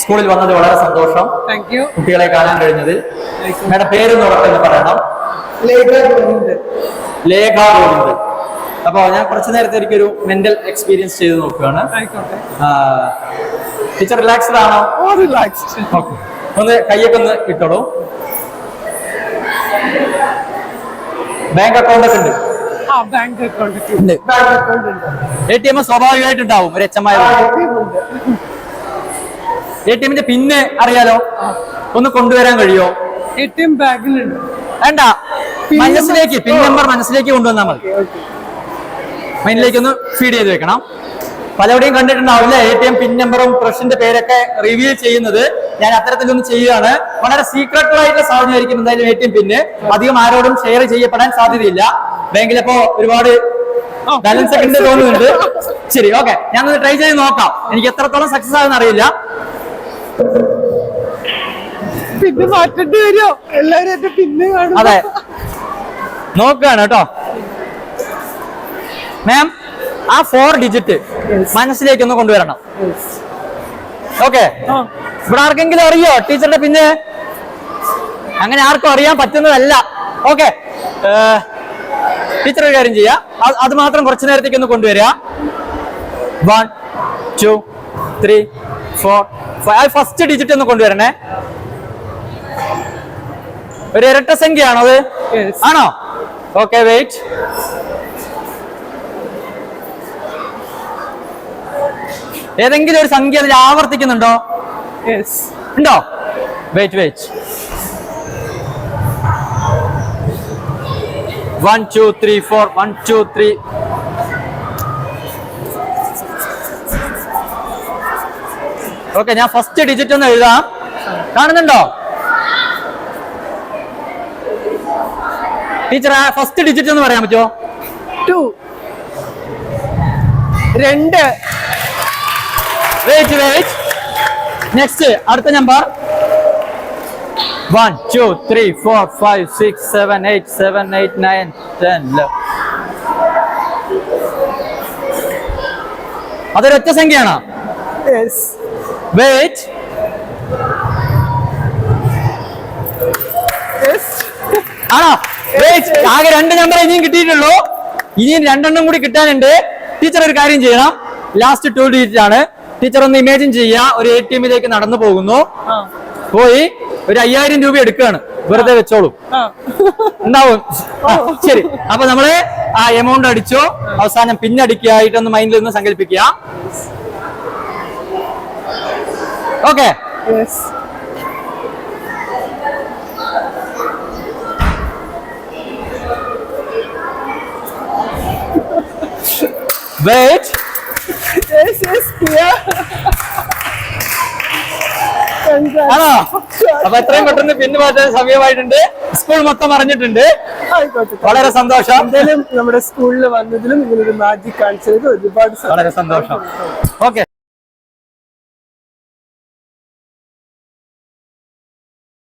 സ്കൂളിൽ വന്നത് വളരെ സന്തോഷം. താങ്ക് യു കുട്ടികളെ കാണാൻ കഴിഞ്ഞത് മേഡം പേരൊന്ന് ഉറപ്പെന്ന് പറയണം. ലേഖ ഗോവിന്ദ് അപ്പൊ ഞാൻ കുറച്ചു നേരത്തെ എനിക്കൊരു മെന്റൽ എക്സ്പീരിയൻസ് ചെയ്ത് നോക്കുകയാണ്. ടീച്ചർ റിലാക്സ്ഡ് ആണോ? ഓക്കെ. ഒന്ന് കയ്യൊക്കെ ഒന്ന് ഇട്ടോളൂ. ബാങ്ക് അക്കൗണ്ട് ഒക്കെ ഉണ്ട്? ആ ബാങ്ക് അക്കൗണ്ട് ഉണ്ട്. ബാങ്ക് അക്കൗണ്ട് ഉണ്ട്. എ ടി എം സ്വാഭാവികമായിട്ടുണ്ടാവും. ഒരു എച്ച് എം ആയ ഉണ്ട് എ ടി എമ്മിന്റെ പിന്നെ അറിയാലോ? ഒന്ന് കൊണ്ടുവരാൻ കഴിയോ? എ ടി എം ബാഗിലുണ്ട്. വേണ്ട. മനസ്സിലേക്ക് പിൻ നമ്പർ മനസ്സിലേക്ക് കൊണ്ടുവന്നാൽ മതി. മൈൻഡിലേക്ക് ഒന്ന് ഫീഡ് ചെയ്ത് വെക്കണം. പലവിടെയും കണ്ടിട്ടുണ്ടാവില്ല എ ടി എം പിൻ നമ്പറും പ്രഷിന്റെ പേരൊക്കെ റിവ്യൂ ചെയ്യുന്നത്. ഞാൻ അത്തരത്തിലൊന്നും ചെയ്യുകയാണ് വളരെ സീക്രട്ട് ആയിട്ടുള്ള സാധനമായിരിക്കും എന്തായാലും എ ടി എം പിന്നെ. അധികം ആരോടും ഷെയർ ചെയ്യപ്പെടാൻ സാധ്യതയില്ല. ബാങ്കിലപ്പോ ഒരുപാട് ബാലൻസ് ഒക്കെ തോന്നുന്നുണ്ട്. ശരി ഓക്കെ ഞാനൊന്ന് ട്രൈ ചെയ്ത് നോക്കാം. എനിക്ക് എത്രത്തോളം സക്സസ് ആകുന്ന അറിയില്ല. പിന്നെ മാറ്റേണ്ടി വരുമോ എല്ലാരും എന്റെ പിന്നെ കാണും. അതെ. നോക്കുകയാണ് കേട്ടോ. മാം ആ ഫോർ ഡിജിറ്റ് മനസ്സിലേക്ക് ഒന്ന് കൊണ്ടുവരണം. ഓക്കെ ഇവിടെ ആർക്കെങ്കിലും അറിയോ? ടീച്ചറുടെ പിന്നെ അങ്ങനെ ആർക്കും അറിയാൻ പറ്റുന്നതല്ല. ഓക്കെ ടീച്ചർ ഒരു കാര്യം ചെയ്യാ. അത് മാത്രം കുറച്ചു നേരത്തേക്ക് ഒന്ന് കൊണ്ടുവരിക. വൺ ടു ത്രീ ഫോർ അത് ഫസ്റ്റ് ഡിജിറ്റ് ഒന്ന് കൊണ്ടുവരണേ. ഒരു ഇരട്ട സംഖ്യയാണോ അത്? ആണോ? ഓക്കെ വെയിറ്റ് ഏതെങ്കിലും ഒരു സംഖ്യ അതിൽ ആവർത്തിക്കുന്നുണ്ടോ? ഉണ്ടോ? Wait wait one two three four one two three okay ഞാൻ ഫസ്റ്റ് ഡിജിറ്റ് ഒന്ന് എഴുതാം. കാണുന്നുണ്ടോ? ടീച്ചർ ആ ഫസ്റ്റ് ഡിജിറ്റ് ഒന്ന് പറയാൻ പറ്റുമോ? ടു രണ്ട്. വെയിറ്റ് വെയിറ്റ് നെക്സ്റ്റ് അടുത്ത number one two three four five six seven eight seven eight nine ten അതൊരൊറ്റ സംഖ്യയാണോ? യെസ് യെസ് ആണോ? വെയിറ്റ് ആകെ രണ്ട് നമ്പർ ഇനിയും കിട്ടിയിട്ടുള്ളൂ. ഇനിയും രണ്ടെണ്ണം കൂടി കിട്ടാനുണ്ട്. ടീച്ചർ ഒരു കാര്യം ചെയ്യണം. ലാസ്റ്റ് ടു ഡിജിറ്റ് ആണ്. ടീച്ചർ ഒന്ന് ഇമാജിൻ ചെയ്യുക. ഒരു എ ടി എമ്മിലേക്ക് നടന്നു പോകുന്നു. പോയി. ഒരു അയ്യായിരം രൂപ എടുക്കുകയാണ്. വെറുതെ വെച്ചോളൂ. ഉണ്ടാവും ശരി. അപ്പൊ നമ്മൾ ആ എമൗണ്ട് അടിച്ചോ. അവസാനം പിന്നടിക്കായിട്ടൊന്ന് മൈൻഡിൽ ഒന്ന് സങ്കല്പിക്കുക. Okay. Wait yes, yes clear ആണോ? അപ്പൊ എത്രയും പെട്ടെന്ന് പിന്ന് മാറ്റാൻ സമയമായിട്ടുണ്ട് സ്കൂൾ മൊത്തം അറിഞ്ഞിട്ടുണ്ട്. വളരെ സന്തോഷം. നമ്മുടെ സ്കൂളിൽ വന്നതിലും ഇങ്ങനൊരു മാജിക് കാണിച്ചതിലും ഒരുപാട്. വളരെ സന്തോഷം. ഓക്കെ.